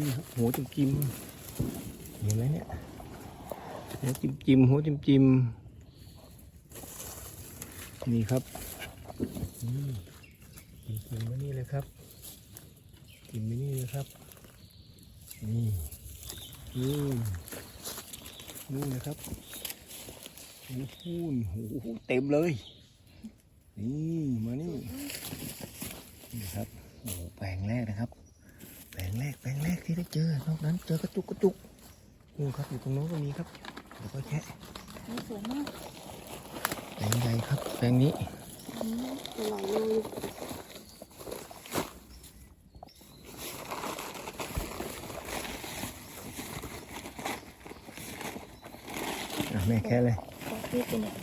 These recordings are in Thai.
นี่หัวจิ้มจิ้มเห็นไหมเนี่ยหัวจิ้มจิ้มหัวจิ้มจิ้มนี่ครับนี่จิ้มมานี่เลยครับจิ้มมานี่เลยครับนี่นี่นู่นนะครับโอ้โหโอ้โหเต็มเลย นี่มานี่นี่ครับโอ้แปลงแรกนะครับ แปลงแรกแปลงแรกที่ได้เจอนอกนั้นเจอกระจุกกระจุกนู่นครับอยู่ตรงโน้นก็มีครับเดี๋ยวก็แค่นี่สวยมากแปลงใหญ่ครับแปลงนี้อืมหลายโลอยู่อะแม่แค่เลยขอพี่เป็นอย่าง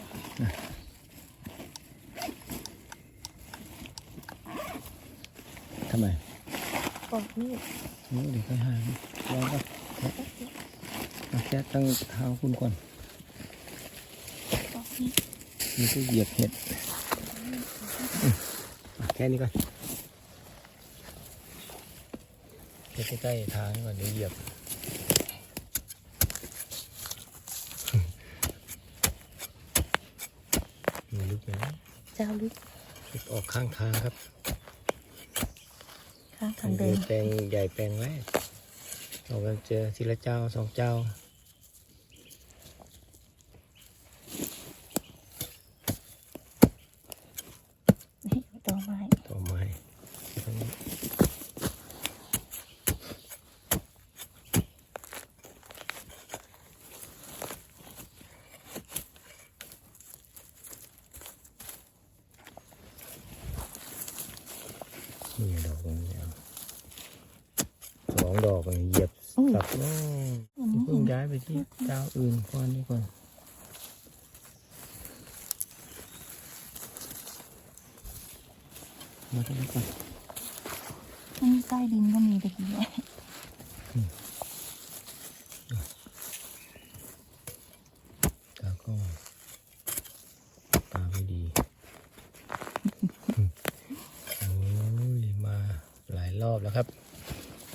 ทำไม ขอมีดนู้เดี๋ยวค่อยหาลองก็แค่อะแค่ตั้งเท้าคุณก่อนขอมีดนี่ก็เหยียบเห็ดอืมอะแค่นี้ก่อนแค่ใกล้ๆทางก่อนเดี๋ยวเหยียบมีลึกไหมเจ้าลึกลึกออกข้างทางครับ ข้างทางเดิน แปลงใหญ่แปลงไว้เอาก็เจอทีละเจ้าสองเจ้า นี่ต่อไม้ ต่อไม้ตรงนี้นี่ดอกมันยาวสองดอกมันเหยียบสับโน่น อันนี้ เพิ่งย้ายไป ที่เจ้าอื่นก่อนดีกว่ามาที่นี่ก่อนอันนี้ใต้ดินก็มีตะกี้แหละตาก็ตาไม่ดีโอ้ยมาหลายรอบแล้วครับ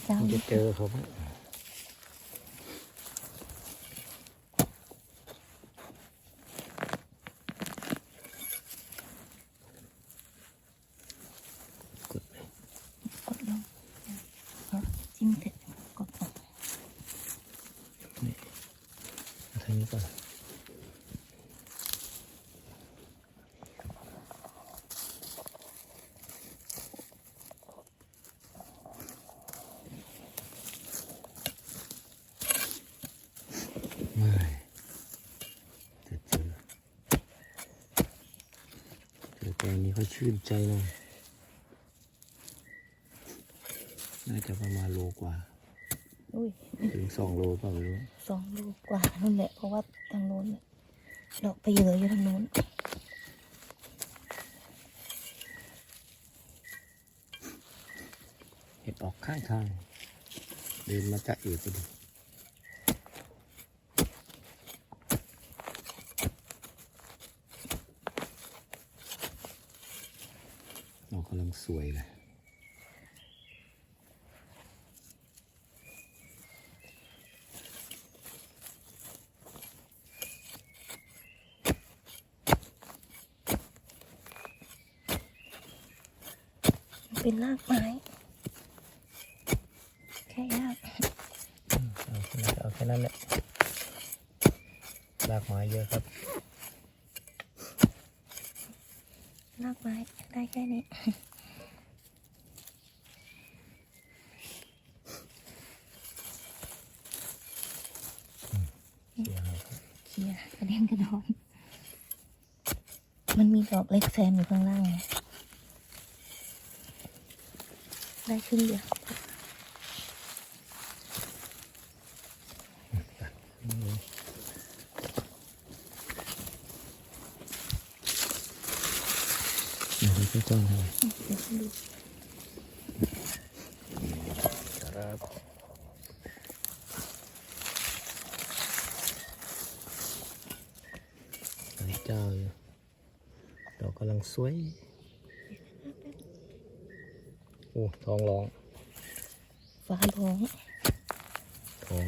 เจ้าที่ลึจะกเจอผมกด กดลงเอาจิ้มเถอะกดลง มาทางนี้ก่อนไม่จะเจอเจอแปลงนี้เขาชื่นใจเลย น่าจะประมาณโลกว่า อุ้ยถึงสองโลเปล่าไม่รู้สองลูกกว่านั่นแหละเพราะว่าทางโน้นเนี่ยดอกไปเยอะอยู่ทางโน้นเห็ดออกข้างทางเดินมาจะเอกไปดูดอกกำลังสวยเลย เป็นรากไม้แค่ยากเอาแค่นั้นเอาแค่นั้นแหละรากไม้เยอะครับรากไม้ได้แค่นี้เสียหายครับเคลียร์กระเด็นกระดอนมันมีดอกเล็กแซมอยู่ข้างล่างไง ได้ขึ้นเดียวดูที่จ้องเดี๋ยครับอันนี้เจ้าอยู่ดอกกำลังสวย อ้ท้องร้อง ฟ้าร้อง ท้อง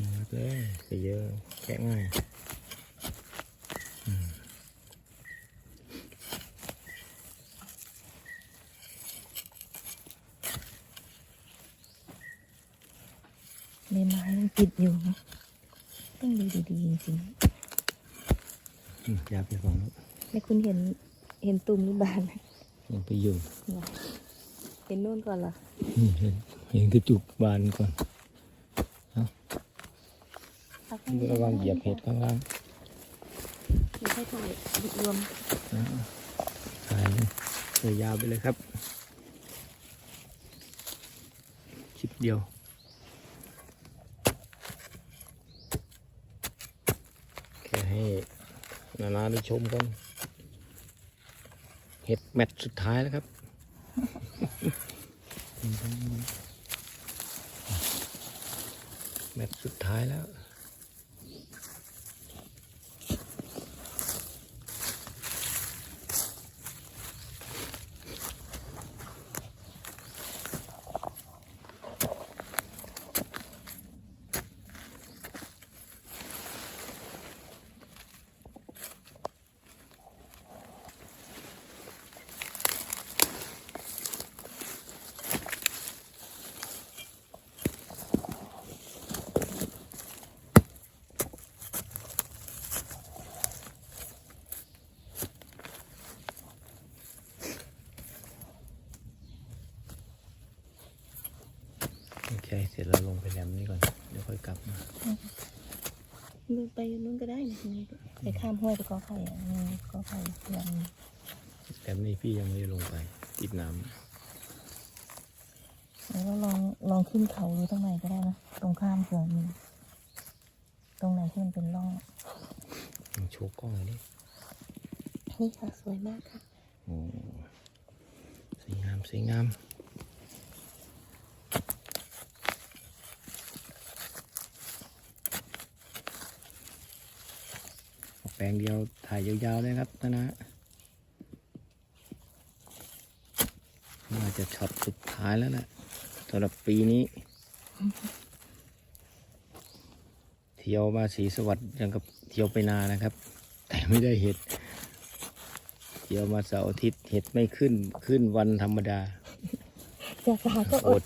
มาเลยไปเยอะแกะง่ายใบไม้มันปิดอยู่นะต้องดูดีๆจริง อืมอยาไปฟังแล้วๆไม่คุณเห็นเห็นตุ่มหรือบานไหมยังไปอยู่ เห็นโน่นก่อนเหรออืมเห็นเห็นกระจุกบานก่อนเอาข้างนี้ระวังเหยียบเห็ดข้างล่างไม่ใช่ถ่ายรวมอ่าถ่ายเลยถ่ายยาวไปเลยครับ คลิปเดียว แค่ให้ นานาได้ชมกัน เห็ดแมตสุดท้ายแล้วครับ แมตสุดท้ายแล้ว โอเค เสร็จแล้วลงไปแรมนี่ก่อน เดี๋ยวค่อยกลับมา ดูไปนู้นก็ได้นะไปข้ามห้วยไปกอไผ่อะมีกอไผ่ยังแรมนี่พี่ยังไม่ได้ลงไปติดน้แล้วก็ลองลองขึ้นเขาดูตรงไหนก็ได้นะตรงข้ามเผื่อมีตรงไหนที่มันเป็นร่องำยังโชว์กล้องเลยดินี่ค่ะสวยมากค่ะโอ้สวยงามสวยงาม แปล งเดียวถ่ายยาวๆเลยครับนะนะน่าจะช็อตสุดท้ายแล้วแหละสำหรับปีนี้ เที่ยวมาสีสวัสดิ์ยังกับเที่ยวไปนานะครับ แต่ไม่ได้เห็ด เที่ยวมาเสาร์อาทิตย์เห็ดไม่ขึ้นขึ้นวันธรรมดาจะสาก็ออด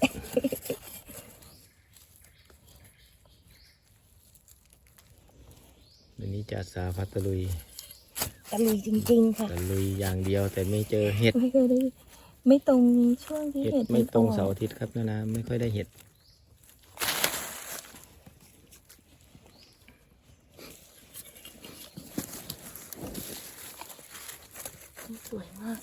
วันนี้จะสาพัตลุยตะลุยจริง ๆ ค่ะตะลุยอย่างเดียวแต่ไม่เจอเห็ดไม่เคยได้ไม่ตรงช่วงที่เห็ดเห็ดไม่ตรงนออกเสาร์อาทิตย์ครับนะนะไม่ค่อยได้เห็ดสวยมาก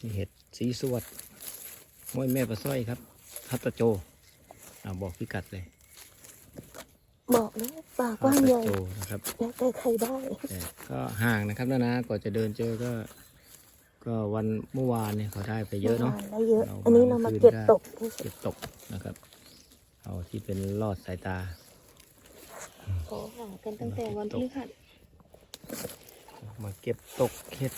นี่เห็ดสีสวัสด ห้วยแม่ปลาสร้อยครับพัตตะโจอ่าบอกพิกัดเลย บอกแล้วป่าพักว้างตใหตะญ่โจนะครับแล้วแต่ใครได้แต่ก็ห่างนะครับนะนะกว่อนจะเดินเจอก็ ก็วันเมื่อวานเนี่ยเขาได้ไปเยอะเนาะได้เยอะเราอันนี้เรามาเก็บได้ตกที่สุดเก็บตกนะครับ เอาที่เป็นลอดสายตาขอหากันตั้งแต่วันพฤหัสมาเก็บตกเห็ด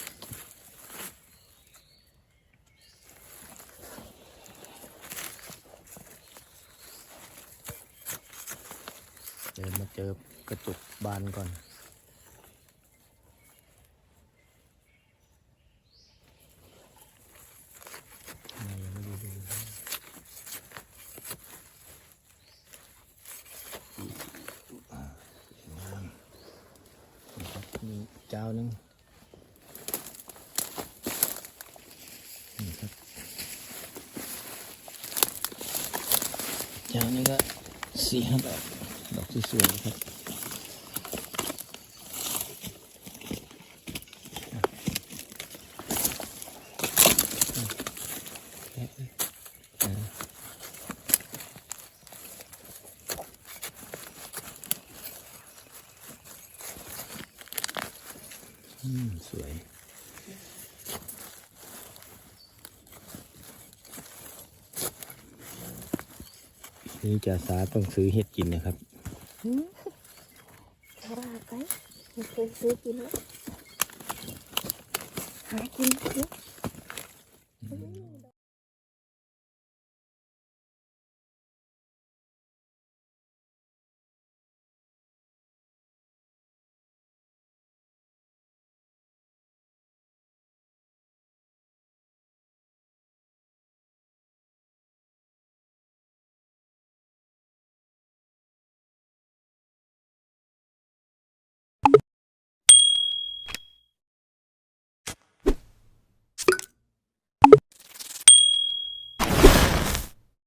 เดินมาเจอกระจุกบานก่อนยังไม่ได้ดูเลยอ่าสวยงามนะครับมีเจ้านึงนี่ครับเจ้านี้ก็สี่ห้าดอกดอก สวยๆครับสวยนี่จ่าสาต้องซื้อเห็ดกินนะครับ หืมราไปไม่เคยซื้อกินแล้วหากินเยอะ